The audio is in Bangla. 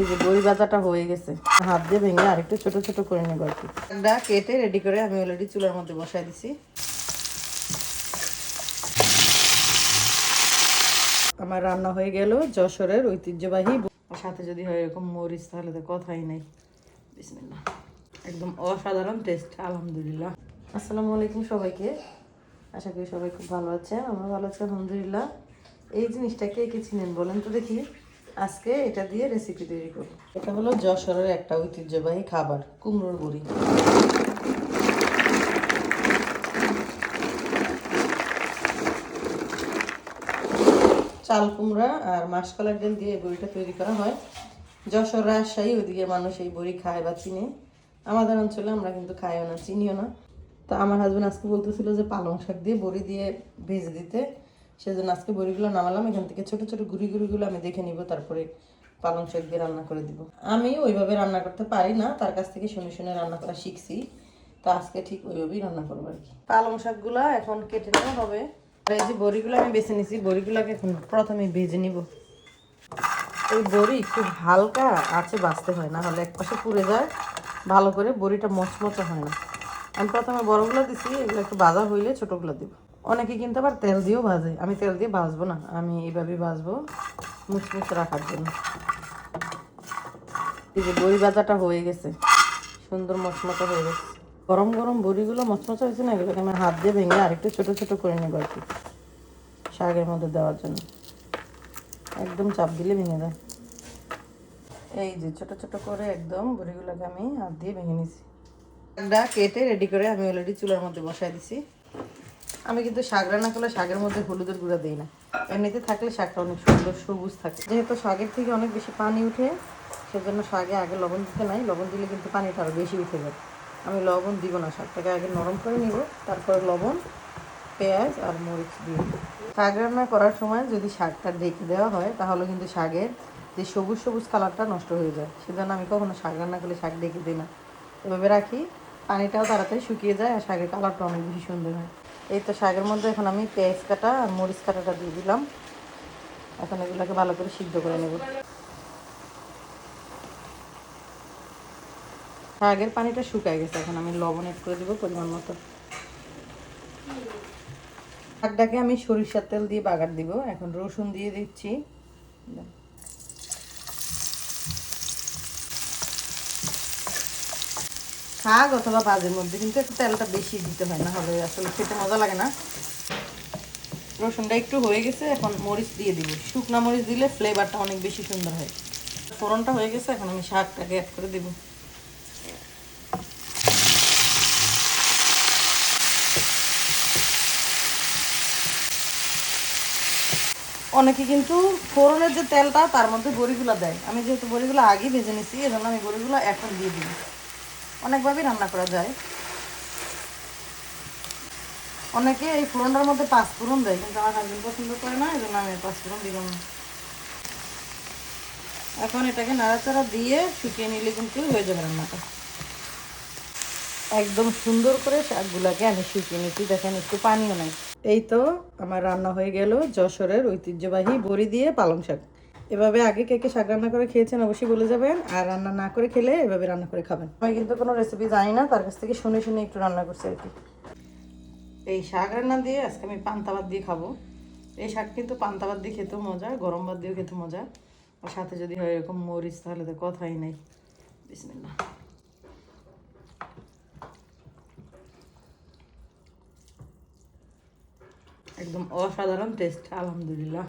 এই যে বড়ি বাজাটা হয়ে গেছে। হাত দিয়ে ভেঙে আরেকটু ছোট ছোট করে নেব আর কি। কেটে রেডি করে আমি অলরেডি চুলার মধ্যে বসাই দিছি। আমার রান্না হয়ে গেল যশোরের ঐতিহ্যবাহী সাথে যদি হয় এরকম মরিচ, তাহলে তো কথাই নেই। একদম অসাধারণ টেস্ট আলহামদুলিল্লাহ। আসসালামু আলাইকুম সবাইকে। আশা করি সবাই খুব ভালো আছেন আমরা ভালো আছি, আলহামদুলিল্লাহ। এই জিনিসটা কে কে চিনেন বলেন তো দেখি। আজকে এটা দিয়ে রেসিপি তৈরি করব। এটা হলো যশোরের একটা ঐতিহ্যবাহী খাবার, কুমড়োর বড়ি চাল, কুমড়া আর মাসকলার ডাল দিয়ে এই বড়িটা তৈরি করা হয়। যশোর রাজশাহী, ওইদিকে মানুষ এই বড়ি খায় বা চিনে। আমাদের অঞ্চলে আমরা কিন্তু খাইও না, চিনিও না। তো আমার হাজবেন্ড আজকে বলতেছিল যে পালং শাক দিয়ে বড়ি দিয়ে ভেজে দিতে। সেজন্য আজকে বড়িগুলো নামালাম, এখান থেকে ছোট ছোট গুড়ি গুড়িগুলো আমি দেখে নিব, তারপরে পালং শাক দিয়ে রান্না করে দিব। আমি ওইভাবে রান্না করতে পারি না, তার কাছ থেকে শুনে শুনে রান্না করা শিখছি। তো আজকে ঠিক ওইভাবেই রান্না করব আর কি। পালং শাকগুলো এখন কেটে নেওয়া হবে। আর এই যে বড়িগুলো আমি বেছে নিছি, বড়িগুলোকে এখন প্রথমে ভেজে নিব। এই বড়ি খুব হালকা আছে বাঁচতে হয়, না হলে এক পাশে পুড়ে যায়। ভালো করে বড়িটা মচমচা হয় না। আমি প্রথমে বড়গুলো দিছি, এগুলো একটু ভাজা হইলে ছোটোগুলো দিব। অনেকে কিন্তু আবার তেল দিয়েও ভাজে। আমি তেল দিয়ে ভাজবো না, আমি এইভাবেই ভাজবো মুচমুচ রাখার জন্য। এই যে বড়ি ভাজাটা হয়ে গেছে, সুন্দর মচমচা হয়ে গেছে। গরম গরম বড়িগুলো মচমচা হয়েছে না, এগুলোকে আমি হাত দিয়ে ভেঙে আরেকটু ছোটো ছোটো করে নেব আর কি, শাকের মধ্যে দেওয়ার জন্য। একদম চাপ দিলে ভেঙে যায়। এই যে ছোট ছোট করে একদম বড়িগুলোকে আমি হাত দিয়ে ভেঙে নিছি। একটা কেটে রেডি করে আমি অলরেডি চুলার মধ্যে বসাই দিছি। আমি কিন্তু শাক রান্না করলে শাকের মধ্যে হলুদের গুঁড়া দিই না। এমনিতে থাকলে শাকটা অনেক সুন্দর সবুজ থাকে। যেহেতু শাকের থেকে অনেক বেশি পানি উঠে, সেজন্য শাকে আগে লবণ দিতে নাই। লবণ দিলে কিন্তু পানিটা আরও বেশি উঠে যাবে আমি লবণ দিব না, শাকটাকে আগে নরম করে নিব। তারপরে লবণ, পেঁয়াজ আর মরিচ দিয়ে। শাক রান্না করার সময় যদি শাকটা ঢেকে দেওয়া হয়, তাহলে কিন্তু শাকের যে সবুজ সবুজ কালারটা নষ্ট হয়ে যায়। সেজন্য আমি কখনো শাক রান্না করলে শাক ঢেকে দিই না। এভাবে রাখি, পানিটাও তাড়াতাড়ি শুকিয়ে যায় আর শাকের কালারটা অনেক বেশি সুন্দর হয়। এই তো শাকের মধ্যে এখন আমি পেঁয়াজ কাটা আর মরিচ কাটাটা দিয়ে দিলাম। এখন এগুলোকে ভালো করে সিদ্ধ করে নেব। শাকের পানিটা শুকায় গেছে, এখন আমি লবণ এড করে দেবো পরিমাণ মতো। শাকটাকে আমি সরিষার তেল দিয়ে বাগার দিব, এখন রসুন দিয়ে দিচ্ছি। শাক অথবা বাজের মধ্যে, কিন্তু একটু তেলটা বেশি দিতে হয় না, হলে আসলে খেতে মজা লাগে না। রসুনটা একটু হয়ে গেছে, এখন মরিচ দিয়ে দিব। শুকনা মরিচ দিলে ফ্লেভারটা অনেক বেশি সুন্দর হয়। ফোড়নটা হয়ে গেছে, এখন আমি শাকটাকে অ্যাড করে দেবো। অনেকে কিন্তু ফোড়নের যে তেলটা, তার মধ্যে বড়িগুলো দেয়। আমি যেহেতু বড়িগুলো আগেই ভেজে নিছি, এজন্য আমি বড়িগুলো এখন দিয়ে দিই অনেকভাবেই রান্না করা যায়। অনেকে এই ফোড়নটার মধ্যে পাঁচ ফোড়ন দেয়, কিন্তু আমার হাজবেন্ড পছন্দ করে না এই জন্য আমি পাঁচ ফোড়ন দিলাম। না এখন এটাকে নাড়াচাড়া দিয়ে শুকিয়ে নিলে কিন্তু হয়ে যাবে রান্নাটা। একদম সুন্দর করে শাকগুলাকে আমি শুকিয়ে নিচ্ছি, দেখেন একটু পানিও নাই। এই তো আমার রান্না হয়ে গেল যশোরের ঐতিহ্যবাহী বড়ি দিয়ে পালং শাক। এভাবে আগে কে কে শাক রান্না করে খেয়েছেন অবশ্যই বলে যাবেন। আর রান্না না করে খেলে এভাবে রান্না করে খাবেন। আমি কিন্তু কোনো রেসিপি জানি না, তার কাছ থেকে শুনে শুনে একটু রান্না করছি আর কি। এই শাক রান্না দিয়ে আজকে আমি পান্তা ভাত দিয়ে খাব। এই শাক কিন্তু পান্তা ভাত দিয়ে খেতেও মজা, গরম ভাত দিয়েও খেতে মজা। আর সাথে যদি হয় এরকম মরিচ, তাহলে তো কথাই নেই। বিসমিল্লাহ। একদম অসাধারণ টেস্ট আলহামদুলিল্লাহ।